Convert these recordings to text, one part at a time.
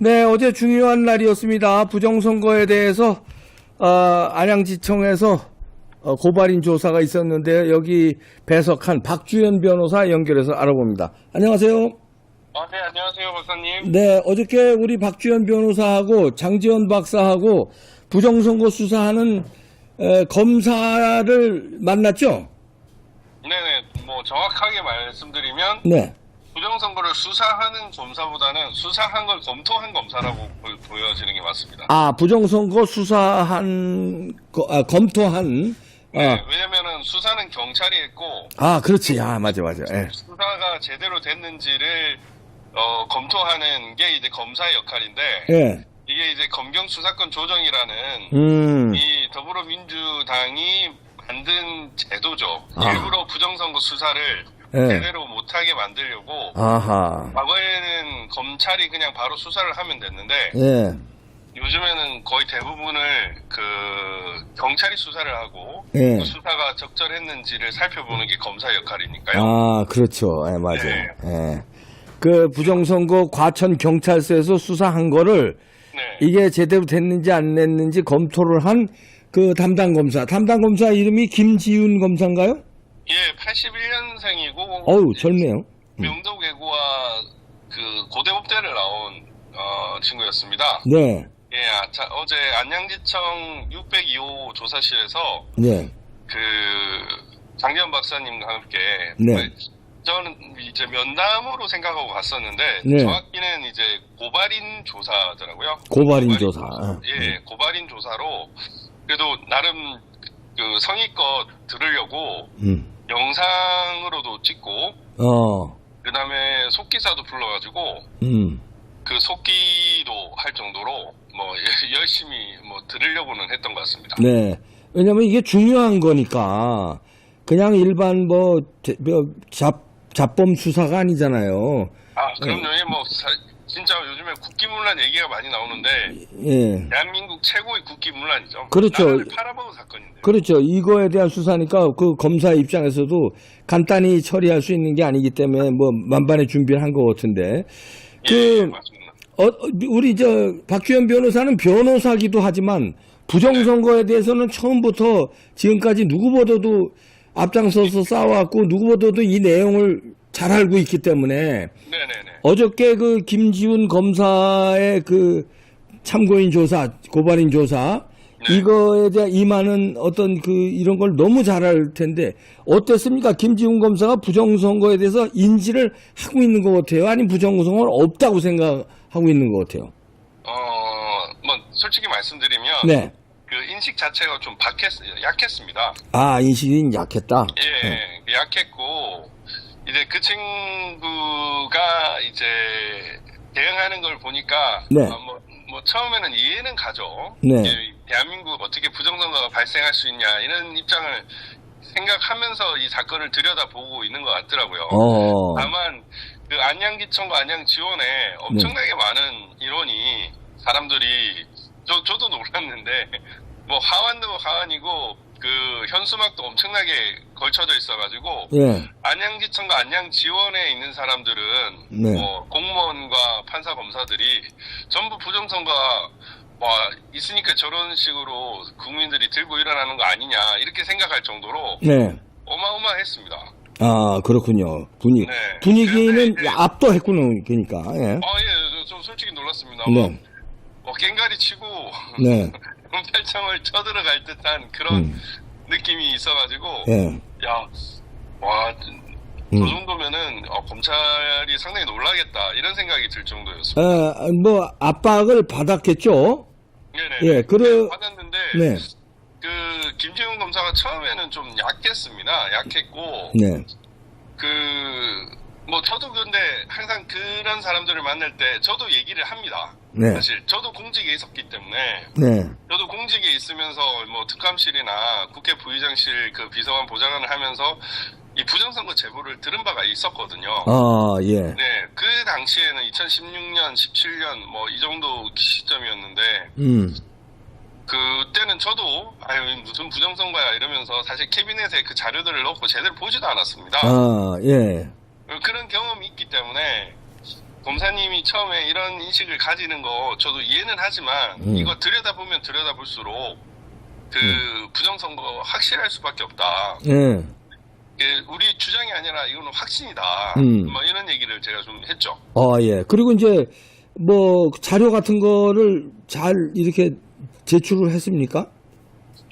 네, 어제 중요한 날이었습니다. 부정선거에 대해서 어, 안양지청에서 어, 고발인 조사가 있었는데 여기 배석한 박주현 변호사 연결해서 알아봅니다. 안녕하세요. 아, 네, 안녕하세요, 박사님. 네, 어저께 우리 박주현 변호사하고 장지원 박사하고 부정선거 수사하는 에, 검사를 만났죠? 네네, 뭐, 정확하게 말씀드리면, 네. 부정선거를 수사하는 검사보다는 수사한 걸 검토한 검사라고 보, 보여지는 게 맞습니다. 아, 부정선거 수사한, 거- 아, 검토한, 네, 아, 왜냐면은 수사는 경찰이 했고, 아, 그렇지. 아, 맞아, 맞아. 예. 수사가 제대로 됐는지를, 어, 검토하는 게 이제 검사의 역할인데, 예. 이게 이제 검경 수사권 조정이라는 음. 이 더불어민주당이 만든 제도죠. 아. 일부러 부정선거 수사를 예. 제대로 못하게 만들려고 아하. 과거에는 검찰이 그냥 바로 수사를 하면 됐는데 예. 요즘에는 거의 대부분을 그 경찰이 수사를 하고 예. 그 수사가 적절했는지를 살펴보는 게 검사 역할이니까요. 아, 그렇죠. 예, 맞아요. 네. 예. 그 부정선거 과천 경찰서에서 수사한 거를 네. 이게 제대로 됐는지 안 됐는지 검토를 한 그 담당 검사. 담당 검사 이름이 김지윤 검사인가요? 예, 81년생이고 어우, 젊네요. 명도외고와 그 고대법대를 나온 어, 친구였습니다. 네. 예, 아, 자, 어제 안양지청 602호 조사실에서 네. 그 장기현 박사님과 함께 네. 저는 이제 면담으로 생각하고 갔었는데 네. 정확히는 이제 고발인 조사더라고요. 고발인 조사. 예, 고발인 조사로 그래도 나름 그 성의껏 들으려고 음. 영상으로도 찍고 어. 그다음에 속기사도 불러가지고 음. 그 속기도 할 정도로 뭐 예- 열심히 뭐 들으려고는 했던 것 같습니다. 네. 왜냐면 이게 중요한 거니까 그냥 일반 뭐 대- 뭐 잡, 잡범 수사가 아니잖아요. 아 그럼요. 예, 뭐 사- 진짜 요즘에 국기문란 얘기가 많이 나오는데 예. 대한민국 최고의 국기문란이죠. 그렇죠. 나라를 팔아먹은 사건인데. 그렇죠. 이거에 대한 수사니까 그 검사 입장에서도 간단히 처리할 수 있는 게 아니기 때문에 뭐 만반의 준비를 한 것 같은데. 예, 그, 맞습니다. 어, 우리 저 박주현 변호사는 변호사기도 하지만 부정선거에 대해서는 처음부터 지금까지 누구보다도 앞장서서 싸워왔고 누구보다도 이 내용을 잘 알고 있기 때문에 네네네. 어저께 그 김지훈 검사의 그 참고인 조사, 고발인 조사 네. 이거에 대한 임하는 어떤 그 이런 걸 너무 잘 알 텐데 어땠습니까? 김지훈 검사가 부정선거에 대해서 인지를 하고 있는 것 같아요. 아니면 부정선거는 없다고 생각하고 있는 것 같아요. 어, 뭐 솔직히 말씀드리면 네. 그 인식 자체가 좀 박했, 약했습니다. 아 인식이 약했다. 예, 네. 약했고 이제 그 친구가 이제 대응하는 걸 보니까 네. 아, 뭐, 뭐 처음에는 이해는 가죠. 네. 이 대한민국 어떻게 부정선거가 발생할 수 있냐 이런 입장을 생각하면서 이 사건을 들여다보고 있는 것 같더라고요. 어. 다만 그 안양기청과 안양지원에 엄청나게 많은 인원이 사람들이 저 저도 놀랐는데 뭐 하완도 하완이고 그 현수막도 엄청나게 걸쳐져 있어가지고 예. 안양지청과 안양지원에 있는 사람들은 네. 뭐 공무원과 판사 검사들이 전부 부정선거가 뭐 있으니까 저런 식으로 국민들이 들고 일어나는 거 아니냐 이렇게 생각할 정도로 네. 어마어마했습니다. 아 그렇군요. 분위 네. 분위기는 압도했구나 그러니까. 예. 아, 예, 좀 솔직히 놀랐습니다. 네. 뭐, 뭐 깽가리 치고, 네. 경찰청을 쳐들어갈 듯한 그런 음. 느낌이 있어가지고, 예. 야, 와, 저 음. 정도면은, 어, 검찰이 상당히 놀라겠다, 이런 생각이 들 정도였습니다. 어, 뭐 압박을 받았겠죠. 네네. 예, 그래- 받았는데, 네. 그, 김지훈 검사가 처음에는 좀 약했습니다. 약했고, 네. 그, 뭐, 저도 근데 항상 그런 사람들을 만날 때, 저도 얘기를 합니다. 네. 사실, 저도 공직에 있었기 때문에, 네. 저도 공직에 있으면서 뭐 특감실이나 국회 부의장실 그 비서관 보좌관을 하면서 이 부정선거 제보를 들은 바가 있었거든요. 아 예. 네, 그 당시에는 2016년, 17년 뭐 이 정도 시점이었는데 음. 그때는 저도 아유 무슨 부정선거야 이러면서 사실 캐비넷에 그 자료들을 넣고 제대로 보지도 않았습니다. 아 예. 그런 경험이 있기 때문에 검사님이 처음에 이런 인식을 가지는 거 저도 이해는 하지만 음. 이거 들여다보면 들여다볼수록 그 부정선거 확실할 수밖에 없다. 예. 예, 우리 주장이 아니라 이거는 확신이다. 음. 뭐 이런 얘기를 제가 좀 했죠. 아, 예. 그리고 이제 뭐 자료 같은 거를 잘 이렇게 제출을 했습니까?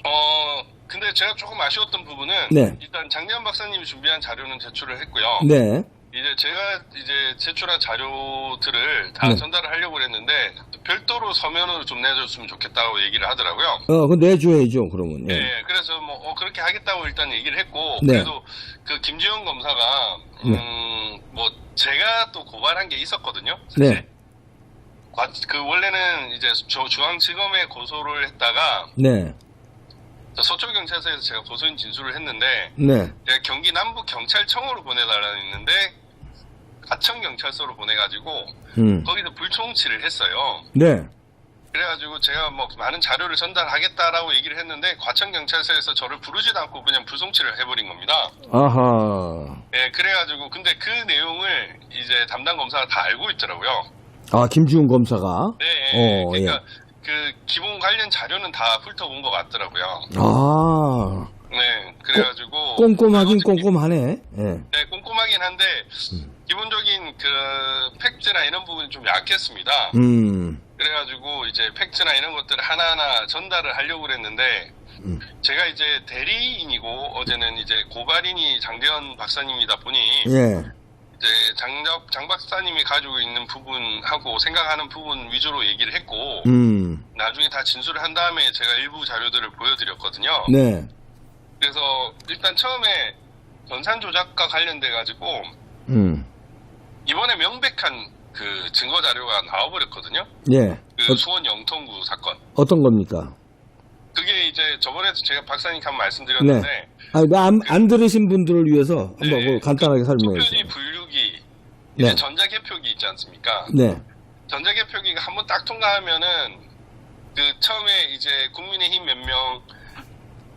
어, 근데 제가 조금 아쉬웠던 부분은 네. 일단 장재현 박사님이 준비한 자료는 제출을 했고요. 네. 이제 제가 이제 제출한 자료들을 다 네. 전달을 하려고 했는데 별도로 서면으로 좀 내줬으면 좋겠다고 얘기를 하더라고요. 어, 그 내줘야죠, 그러면. 네, 예. 그래서 뭐 어, 그렇게 하겠다고 일단 얘기를 했고 네. 그래도 그 김지영 검사가 음, 뭐 제가 또 고발한 게 있었거든요. 사실. 네. 과- 그 원래는 이제 저 중앙지검에 고소를 했다가 네. 저 서초 경찰서에서 제가 고소인 진술을 했는데 네. 제가 경기 남부 경찰청으로 보내달라고 했는데 가청 경찰서로 보내가지고 음. 거기서 불총치를 했어요. 네. 그래가지고 제가 뭐 많은 자료를 전달하겠다라고 얘기를 했는데 과천 경찰서에서 저를 부르지도 않고 그냥 불송치를 해버린 겁니다. 아하. 예, 그래가지고 근데 그 내용을 이제 담당 검사가 다 알고 있더라고요. 아, 김지훈 검사가? 네, 예, 어, 그러니까 그 기본 관련 자료는 다 훑어본 것 같더라고요. 아. 네, 그래가지고 꼼꼼하긴 꼼꼼하네. 예. 네, 꼼꼼하긴 한데 기본적인 그 팩트나 이런 부분이 좀 약했습니다. 음. 그래가지고 이제 팩트나 이런 것들을 하나하나 전달을 하려고 그랬는데 음. 제가 이제 대리인이고 어제는 이제 고발인이 장대현 박사님이다 보니 예. 이제 장작 장 박사님이 가지고 있는 부분하고 생각하는 부분 위주로 얘기를 했고 음. 나중에 다 진술을 한 다음에 제가 일부 자료들을 보여드렸거든요. 네. 그래서 일단 처음에 전산 조작과 관련돼 가지고 음. 이번에 명백한 그 증거 자료가 나와버렸거든요. 예. 그 어, 수원 영통구 사건. 어떤 겁니까? 그게 이제 저번에도 제가 박사님께 한번 말씀드렸는데 아, 안, 안 들으신 분들을 위해서 한번 네. 그 간단하게 설명해 투표지 주세요. 분류기 네. 이제 전자개표기 있지 않습니까? 네. 전자개표기가 한번 딱 통과하면은 그 처음에 이제 국민의힘 몇 명,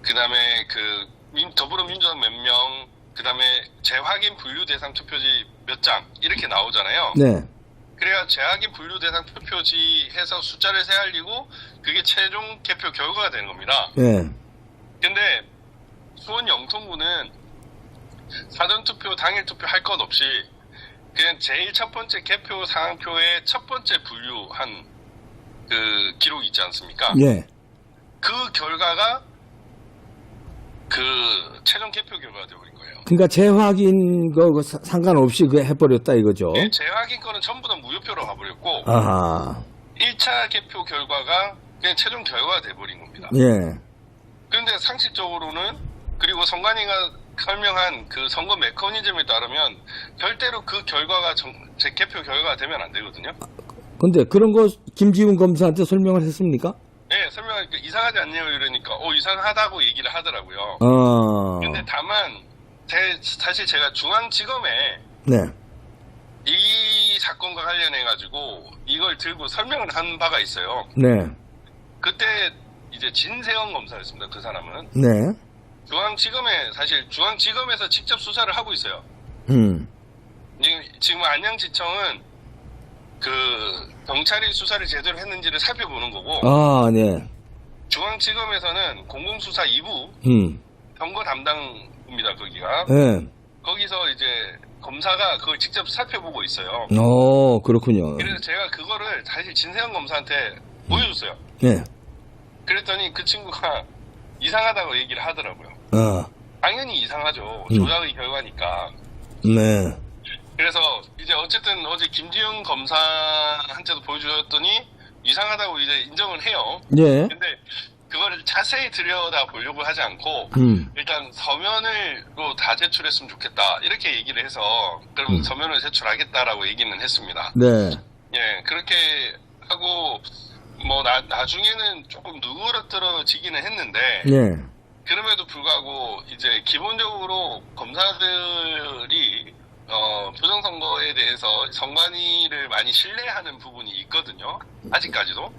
그 다음에 그 민- 더불어민주당 몇 명, 그 다음에 재확인 분류 대상 투표지 몇 장 이렇게 나오잖아요. 네. 그래야 재확인 분류 대상 투표지 해서 숫자를 세알리고 그게 최종 개표 결과가 되는 겁니다. 예. 근데 수원 영통구는 사전 투표, 당일 투표 할 것 없이 그냥 제일 첫 번째 개표 상황표에 첫 번째 분류한 그 기록이 있지 않습니까? 예. 그 결과가 그 최종 개표 결과가 거예요. 그러니까 재확인 거 사- 상관없이 그 해버렸다 이거죠. 네, 재확인 거는 전부 다 무효표로 가버렸고 아하. 1차 개표 결과가 그냥 최종 결과가 돼버린 겁니다. 예. 그런데 상식적으로는 그리고 선관위가 설명한 그 선거 메커니즘에 따르면 절대로 그 결과가 정, 제 개표 결과가 되면 안 되거든요. 근데 그런 거 김지훈 검사한테 설명을 했습니까? 네, 설명하니까 이상하지 않냐고 이러니까 어 이상하다고 얘기를 하더라고요. 어. 근데 다만 제, 사실 제가 중앙지검에 네. 이 사건과 관련해 가지고 이걸 들고 설명을 한 바가 있어요. 네. 그때 이제 진세영 검사였습니다. 그 사람은 네. 중앙지검에 사실 중앙지검에서 직접 수사를 하고 있어요. 음. 지금, 지금 안양지청은 그 경찰이 수사를 제대로 했는지를 살펴보는 거고 아, 네. 중앙지검에서는 공공수사 2부 음. 선거 담당 입니다. 거기가 예. 거기서 이제 검사가 그걸 직접 살펴보고 있어요. 어, 그렇군요. 그래서 제가 그거를 사실 진세영 검사한테 보여줬어요. 네. 그랬더니 그 친구가 이상하다고 얘기를 하더라고요. 아, 당연히 이상하죠. 음. 조작의 결과니까. 네. 그래서 이제 어쨌든 어제 김지영 검사한테도 보여주었더니 이상하다고 이제 인정을 해요. 예. 근데 그거를 자세히 들여다 보려고 하지 않고 음. 일단 서면을로 다 제출했으면 좋겠다 이렇게 얘기를 해서 그럼 음. 서면을 제출하겠다라고 얘기는 했습니다. 네. 예 그렇게 하고 뭐 나, 나중에는 조금 누그러뜨러지기는 했는데 예. 그럼에도 불구하고 이제 기본적으로 검사들이 어, 부정선거에 대해서 선관위를 많이 신뢰하는 부분이 있거든요. 아직까지도.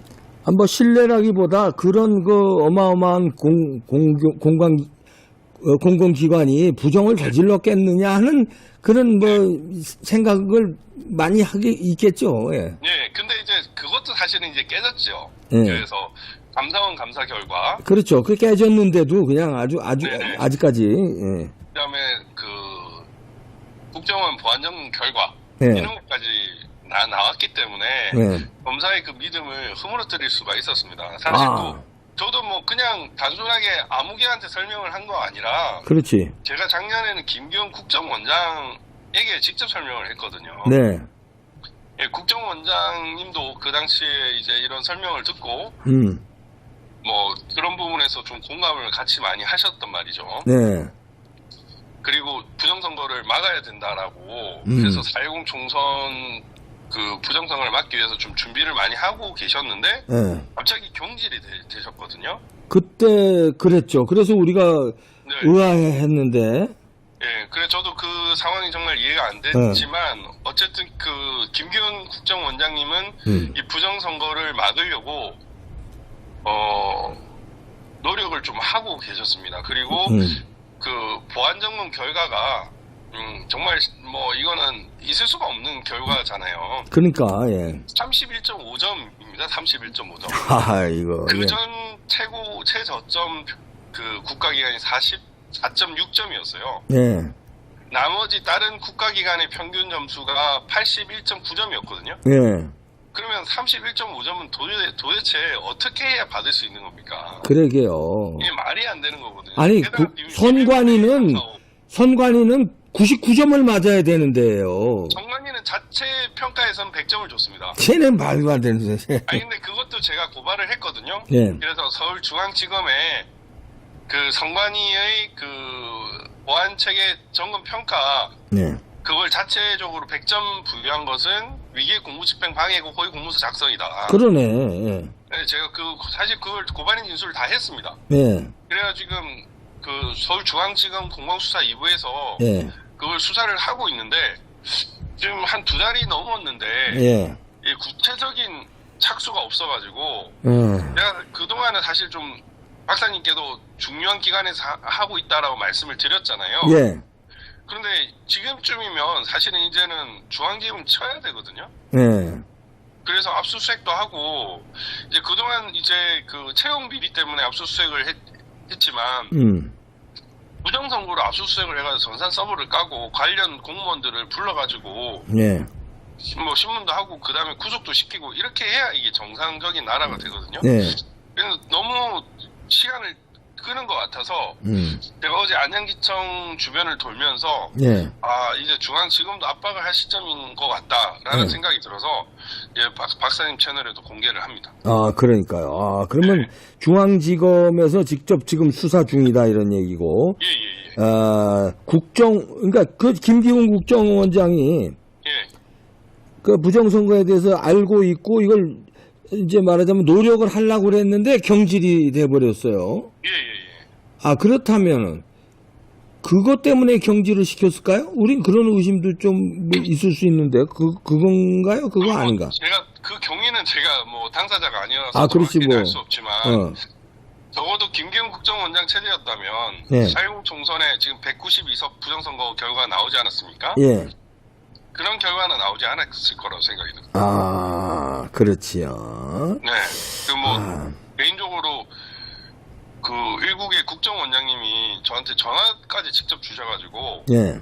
아, 뭐 신뢰라기보다 그런 그 어마어마한 공, 공, 공간 어, 공공기관이 부정을 저질렀겠느냐 하는 그런 뭐 생각을 많이 하게 있겠죠. 예. 예, 근데 이제 그것도 사실은 이제 깨졌죠. 예. 그래서 감사원 감사 결과, 그렇죠. 그 깨졌는데도 그냥 아주 아주 네네. 아직까지 예. 그다음에 그 국정원 보안점 결과 예. 이런 것까지 나, 나왔기 때문에 예. 검사의 그 믿음을 흐물어뜨릴 수가 있었습니다. 사실 아. 뭐 저도 뭐 그냥 단순하게 아무개한테 설명을 한 거 아니라 그렇지. 제가 작년에는 김기현 국정원장에게 직접 설명을 했거든요. 네. 예, 국정원장님도 그 당시에 이제 이런 설명을 듣고 음. 뭐 그런 부분에서 좀 공감을 같이 많이 하셨단 말이죠. 네. 그리고 부정선거를 막아야 된다라고 음. 그래서 4.10 총선 그 부정선거를 막기 위해서 좀 준비를 많이 하고 계셨는데 예. 갑자기 경질이 되, 셨거든요 그때 그랬죠. 그래서 우리가 네. 의아해했는데 예, 그래 저도 그 상황이 정말 이해가 안 됐지만 어쨌든 그 김기현 국정원장님은 음. 이 부정선거를 막으려고 어 노력을 좀 하고 계셨습니다. 그리고 음. 그 보안 점검 결과가 음, 정말 뭐 이거는 있을 수가 없는 결과잖아요. 그러니까 예. 31.5점입니다. 31.5점. 아 이거 예. 그전 최고 최저점 그 국가기관이 44.6점이었어요. 예. 나머지 다른 국가기관의 평균 점수가 81.9점이었거든요. 예. 그러면 31.5점은 도대체, 도대체 어떻게 해야 받을 수 있는 겁니까? 그러게요. 이게 말이 안 되는 거거든요. 아니, 그 비- 선관위는 선관위는 99점을 맞아야 되는데요. 선관위는 자체 평가에서는 100점을 줬습니다. 쟤는 말도 안 되는 소리. 아니 근데 그것도 제가 고발을 했거든요. 예. 그래서 서울중앙지검에 그 선관위의 그 보안 체계 점검 평가 네. 그걸 자체적으로 100점 부여한 것은 위계 공무집행 방해고 허위 공무서 작성이다. 그러네. 예. 네, 제가 그 사실 그걸 고발인 진술을 다 했습니다. 예. 그래가 지금 그 서울중앙지검 공방수사 2부에서 예. 그걸 수사를 하고 있는데 지금 한 두 달이 넘었는데 예. 이 구체적인 착수가 없어가지고 예. 내가 그동안은 사실 좀 박사님께도 중요한 기관에서 하- 하고 있다라고 말씀을 드렸잖아요. 예. 그런데 지금쯤이면 사실은 이제는 중앙지검 쳐야 되거든요. 예. 그래서 압수수색도 하고 이제 그동안 이제 그 채용 비리 때문에 압수수색을 했, 지만 음. 부정선거로 압수수색을 해가지고 전산 서버를 까고 관련 공무원들을 불러가지고 예. 뭐 신문도 하고 그 다음에 구속도 시키고 이렇게 해야 이게 정상적인 나라가 되거든요. 예. 그래서 너무 시간을 끄는 것 같아서 음. 제가 어제 안양기청 주변을 돌면서 예. 아 이제 중앙 지금도 압박을 할 시점인 것 같다라는 네. 생각이 들어서 예, 박, 박사님 채널에도 공개를 합니다. 아, 그러니까요. 아, 그러면 중앙지검에서 직접 지금 수사 중이다 이런 얘기고. 예 예 예. 아, 국정 그러니까 그 김기훈 국정원장이 예. 그 부정선거에 대해서 알고 있고 이걸 이제 말하자면 노력을 하려고 그랬는데 경질이 돼 버렸어요. 예 예 예. 아, 그렇다면은 그것 때문에 경질을 시켰을까요? 우린 그런 의심도 좀뭐 있을 수 있는데 그 그건가요? 그거 아닌가? 제가 그 경위는 제가 뭐 당사자가 아니어서 아, 그렇지, 뭐. 알수 없지만 어. 적어도 김기훈 국정원장 체제였다면 네. 4.10 총선에 지금 192석 부정선거 결과 나오지 않았습니까? 예. 그런 결과는 나오지 않았을 거라고 생각이 듭니다. 아, 그렇지요. 네. 그뭐 아, 개인적으로 그 일국의 국정원장님이 저한테 전화까지 직접 주셔가지고 예.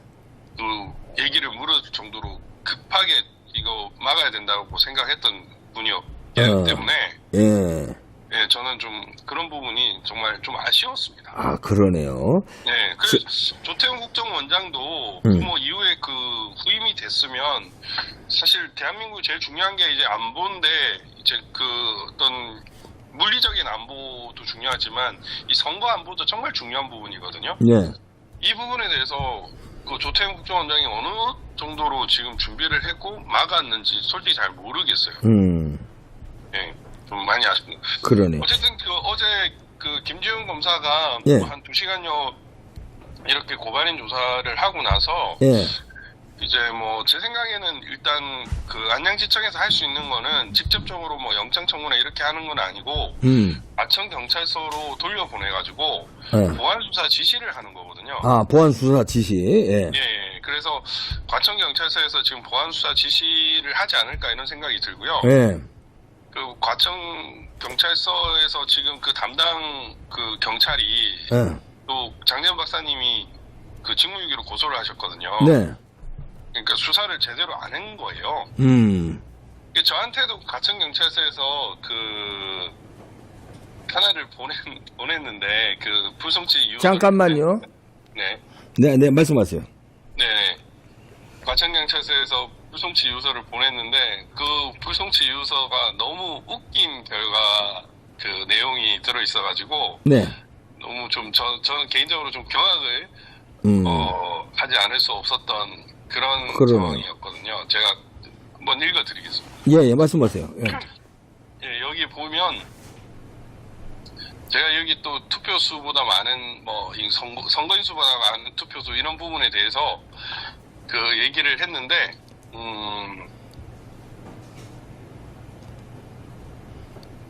그 얘기를 물을 정도로 급하게 이거 막아야 된다고 생각했던 분이었기 어. 때문에 예. 예, 저는 좀 그런 부분이 정말 좀 아쉬웠습니다. 아, 그러네요. 네, 그 조태훈 국정원장도 음. 뭐 이후에 그 후임이 됐으면 사실 대한민국 제일 중요한 게 이제 안보인데 이제 그 어떤 물리적인 안보도 중요하지만 이 선거 안보도 정말 중요한 부분이거든요. 예. 이 부분에 대해서 그 조태훈 국정원장이 어느 정도로 지금 준비를 했고 막았는지 솔직히 잘 모르겠어요. 음. 예, 좀 많이 아쉽습니다. 그러네. 어쨌든 그 어제 그 김지훈 검사가 예. 한 두 시간여 이렇게 고발인 조사를 하고 나서 예. 이제 뭐 제 생각에는 일단 그 안양지청에서 할 수 있는 거는 직접적으로 뭐 영장 청구나 이렇게 하는 건 아니고 음. 과천 경찰서로 돌려보내 가지고 예. 보안 수사 지시를 하는 거거든요. 아, 보안 수사 지시. 예. 예, 예. 그래서 과천 경찰서에서 지금 보안 수사 지시를 하지 않을까 이런 생각이 들고요. 예. 그 과천 경찰서에서 지금 그 담당 그 경찰이 예. 또 장재현 박사님이 그 직무유기로 고소를 하셨거든요. 네. 그러니까 수사를 제대로 안 한 거예요. 음. 저한테도 과천 경찰서에서 그 하나를 보낸 보냈는데 그 불송치 이유 잠깐만요. 네, 네, 네, 말씀하세요. 네. 과천 경찰서에서 불송치 유서를 보냈는데 그 불송치 유서가 너무 웃긴 결과 그 내용이 들어 있어가지고 네. 너무 좀 저 저는 개인적으로 좀 경악을 음. 어, 하지 않을 수 없었던 그런 그러네요. 상황이었거든요. 제가 한번 읽어드리겠습니다. 예, 예, 말씀하세요. 예. 예, 여기 보면 제가 여기 또 투표수보다 많은 뭐이 선거, 선거인수보다 많은 투표수 이런 부분에 대해서 그 얘기를 했는데 음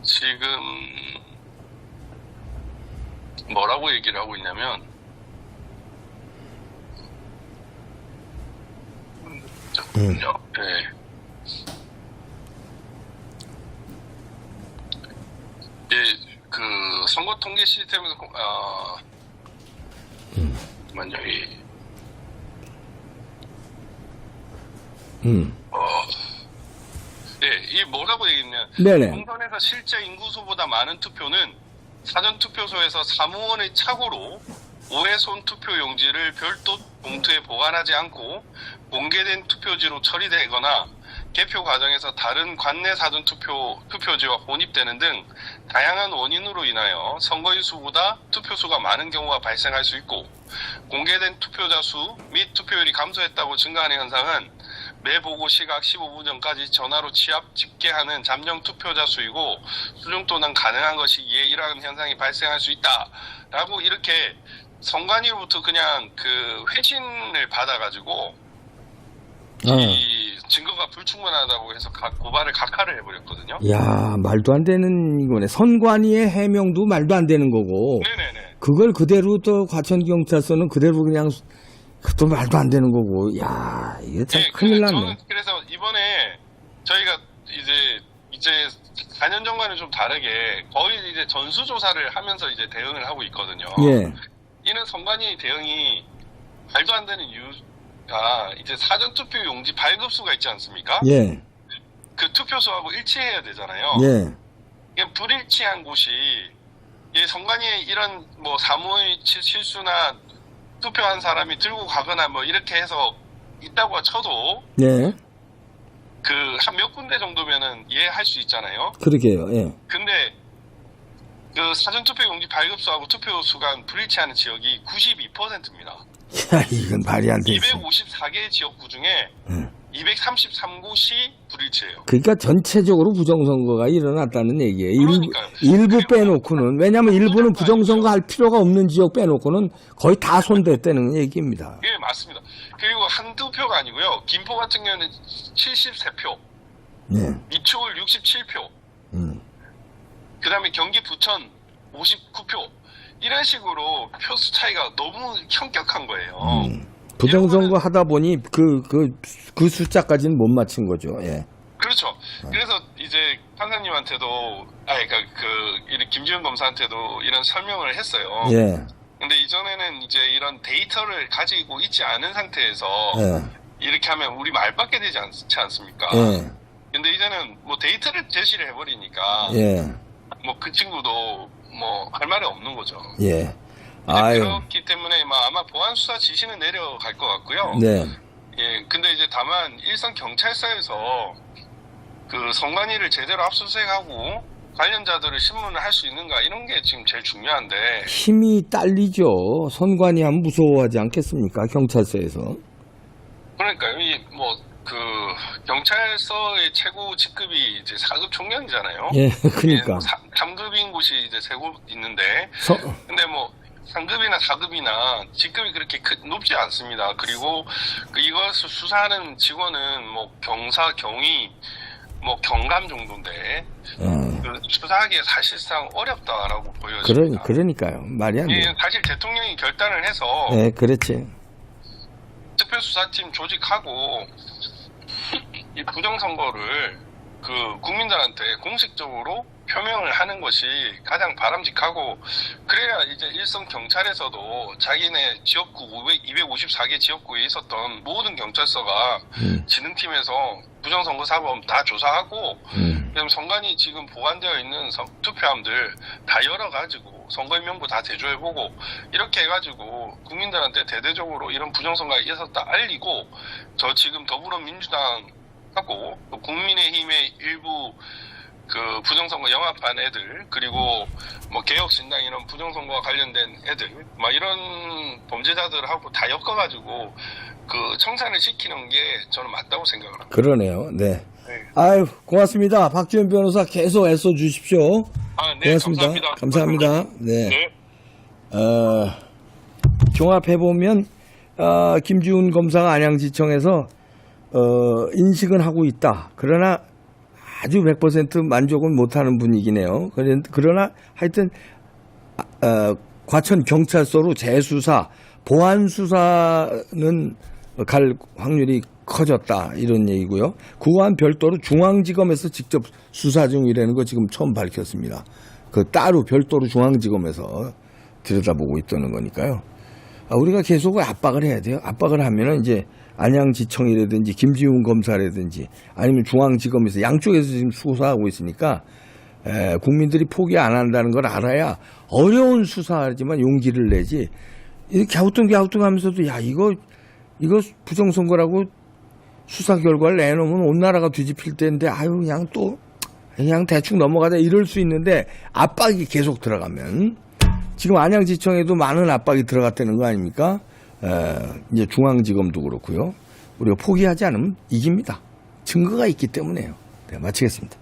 지금 뭐라고 얘기를 하고 있냐면 잠깐만요. 네. 예, 그 선거 통계 시스템에서 공- 아 잠깐만요. 이, 음. 어, 예, 이 뭐라고 얘기했냐? 네네. 공선에서 실제 인구수보다 많은 투표는 사전 투표소에서 사무원의 착오로 오해손 투표 용지를 별도 봉투에 보관하지 않고 공개된 투표지로 처리되거나 개표 과정에서 다른 관내 사전 투표 투표지와 혼입되는 등 다양한 원인으로 인하여 선거인 수보다 투표수가 많은 경우가 발생할 수 있고 공개된 투표자 수 및 투표율이 감소했다고 증가하는 현상은 매 보고 시각 15분 전까지 전화로 취합 집계하는 잠정 투표자 수이고 수정 또는 가능한 것이기에 이러한 현상이 발생할 수 있다라고 이렇게 선관위로부터 그냥 그 회신을 받아가지고 어. 이 증거가 불충분하다고 해서 가- 고발을 각하를 해버렸거든요. 야, 말도 안 되는 이거네. 선관위의 해명도 말도 안 되는 거고, 네네네. 그걸 그대로 또 과천경찰서는 그대로 그냥 또 말도 안 되는 거고, 야, 이게 참 네, 큰일 그래서 났네. 저는 그래서 이번에 저희가 이제 이제 4년 전과는 좀 다르게 거의 이제 전수조사를 하면서 이제 대응을 하고 있거든요. 예, 이는 선관위 대응이 말도 안 되는 이유가 이제 사전투표 용지 발급수가 있지 않습니까? 예, 그 투표수하고 일치해야 되잖아요. 예, 이게 불일치한 곳이 예, 선관위에 이런 뭐 사무의 치- 실수나 투표한 사람이 들고 가거나 뭐 이렇게 해서 있다고 쳐도 예, 그한 몇 군데 정도면은 이해할 수 있잖아요. 그러게요, 예. 근데 그 사전투표 용지 발급수하고 투표수가 불일치하는 지역이 92%입니다. 야, 이건 말이 안 되지. 254개 지역구 중에 음. 233곳이 불일치해요. 그러니까 전체적으로 부정선거가 일어났다는 얘기예요. 일부, 그러니까요. 일부 그리고 빼놓고는 왜냐하면 일부는 부정선거 부정선거 할 필요가 없는 지역 빼놓고는 거의 다 손댔다는 얘기입니다. 예, 맞습니다. 그리고 한두 표가 아니고요. 김포 같은 경우는 73표, 예, 이초울 67표, 음, 그 다음에 경기 부천 59표. 이런 식으로 표수 차이가 너무 현격한 거예요. 음. 부정선거 하다 보니 그, 그, 그 숫자까지는 못 맞춘 거죠. 예. 그렇죠. 그래서 이제 판사님한테도, 아, 그러니까 그, 이 김지현 검사한테도 이런 설명을 했어요. 예, 근데 이전에는 이제 이런 데이터를 가지고 있지 않은 상태에서 예, 이렇게 하면 우리 말밖에 되지 않지 않습니까? 예, 근데 이제는 뭐 데이터를 제시를 해버리니까 예, 뭐 그 친구도 뭐 할 말이 없는 거죠. 예. 아유, 그렇기 때문에 뭐 아마 보안 수사 지시는 내려갈 것 같고요. 네. 예, 근데 이제 다만 일선 경찰서에서 그 선관위를 제대로 압수수색하고 관련자들을 신문을 할 수 있는가 이런 게 지금 제일 중요한데 힘이 딸리죠. 선관위 하면 무서워하지 않겠습니까? 경찰서에서. 그러니까 이뭐 그 경찰서의 최고 직급이 이제 4급 총령이잖아요. 예, 그러니까. 3급인 곳이 이제 세곳 있는데 서, 근데 뭐 상급이나 사급이나 직급이 그렇게 크- 높지 않습니다. 그리고 그 이것을 수사하는 직원은 뭐 경사, 경위, 뭐 경감 정도인데 어, 그 수사하기에 사실상 어렵다라고 보여집니다. 그러니 까요. 말이 안 예, 돼요. 사실 대통령이 결단을 해서 네, 그렇지. 특별수사팀 조직하고 이 부정선거를 그 국민들한테 공식적으로 표명을 하는 것이 가장 바람직하고 그래야 이제 일선 경찰에서도 자기네 지역구 500, 254개 지역구에 있었던 모든 경찰서가 음, 진흥팀에서 부정선거 사범 다 조사하고 음, 그다음 선관위 지금 보관되어 있는 선- 투표함들 다 열어가지고 선거인명부 다 대조해보고 이렇게 해가지고 국민들한테 대대적으로 이런 부정선거가 있었다 알리고 저 지금 더불어민주당 하고 또 국민의힘의 일부 그 부정선거 영합한 애들 그리고 뭐 개혁신당 이런 부정선거와 관련된 애들 막 이런 범죄자들하고 다 엮어가지고 그 청산을 시키는 게 저는 맞다고 생각을 합니다. 그러네요. 네. 네. 아유, 고맙습니다. 박지원 변호사 계속 애써 주십시오. 아, 네, 고맙습니다. 감사합니다. 네. 네. 어, 종합해 보면, 어, 김지훈 검사가 안양지청에서, 어, 인식은 하고 있다. 그러나 아주 100% 만족은 못하는 분위기네요. 그러나 하여튼, 아, 어, 과천 경찰서로 재수사, 보안 수사는 갈 확률이 커졌다 이런 얘기고요. 그와는 별도로 중앙지검에서 직접 수사 중이라는 거 지금 처음 밝혔습니다. 그 따로 별도로 중앙지검에서 들여다보고 있다는 거니까요. 아, 우리가 계속 압박을 해야 돼요. 압박을 하면은 이제 안양지청이라든지 김지훈 검사라든지 아니면 중앙지검에서 양쪽에서 지금 수사하고 있으니까 에, 국민들이 포기 안 한다는 걸 알아야 어려운 수사하지만 용기를 내지 이 갸우뚱 갸우뚱 하면서도 야 이거 이거 부정선거라고 수사 결과를 내놓으면 온 나라가 뒤집힐 텐데 아유 그냥 또 그냥 대충 넘어가자 이럴 수 있는데 압박이 계속 들어가면 지금 안양지청에도 많은 압박이 들어갔다는 거 아닙니까? 에, 이제 중앙지검도 그렇고요. 우리가 포기하지 않으면 이깁니다. 증거가 있기 때문에요. 네, 마치겠습니다.